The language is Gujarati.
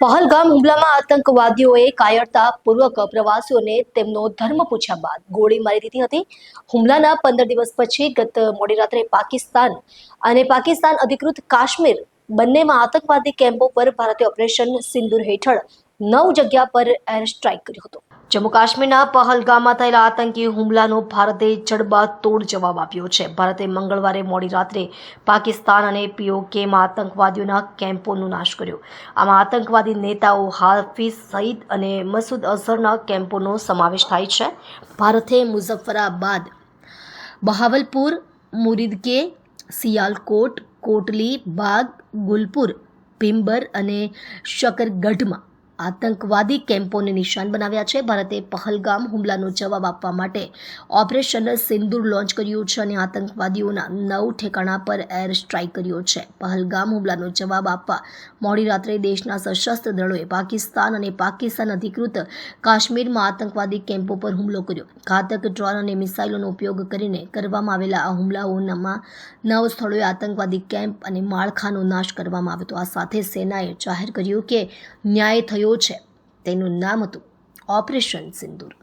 પહલગામ હુમલામાં આતંકવાદીઓએ કાયરતાપૂર્વક પ્રવાસીઓને તેમનો ધર્મ પૂછ્યા બાદ ગોળી મારી દીધી હતી. હુમલાના પંદર દિવસ પછી ગત મોડી રાત્રે પાકિસ્તાન અને પાકિસ્તાન અધિકૃત કાશ્મીર બંનેમાં આતંકવાદી કેમ્પો પર ભારતીય ઓપરેશન સિંદુર હેઠળ નવ જગ્યા પર એર સ્ટ્રાઇક કર્યો હતો. જમ્મુ કાશ્મીરના પહલગામમાં થયેલા આતંકી હુમલાનો ભારતે જડબા તોડ જવાબ આપ્યો છે. ભારતે મંગળવારે મોડી રાત્રે પાકિસ્તાન અને પીઓકેમાં આતંકવાદીઓના કેમ્પોનો નાશ કર્યો. આમાં આતંકવાદી નેતાઓ હાફિઝ સઈદ અને મસૂદ અઝહરના કેમ્પોનો સમાવેશ થાય છે. ભારતે મુઝફ્ફરાબાદ, બહાવલપુર મુરીદકે સિયાલકોટ, કોટલી, બાગ, ગુલપુર, ભીમબર અને શકરગઢમાં આતંકવાદી કેમ્પોને નિશાન બનાવ્યા છે. ભારતે પહલગામ હુમલાનો જવાબ આપવા માટે ઓપરેશન સિંદૂર લોન્ચ કર્યું છે અને આતંકવાદીઓના નવ ઠેકાણા પર એર સ્ટ્રાઇક કર્યો છે. પહલગામ હુમલાનો જવાબ આપવા મોડી રાત્રે દેશના સશસ્ત્ર દળોએ પાકિસ્તાન અને પાકિસ્તાન અધિકૃત કાશ્મીરમાં આતંકવાદી કેમ્પો પર હુમલો કર્યો. ઘાતક ડ્રોન અને મિસાઇલોનો ઉપયોગ કરીને કરવામાં આવેલા આ હુમલાઓમાં નવ સ્થળોએ આતંકવાદી કેમ્પ અને માળખાનો નાશ કરવામાં આવ્યો હતો. આ સાથે સેનાએ જાહેર કર્યું કે ન્યાય થયો છે. તેનું નામ હતું ઓપરેશન સિંદૂર.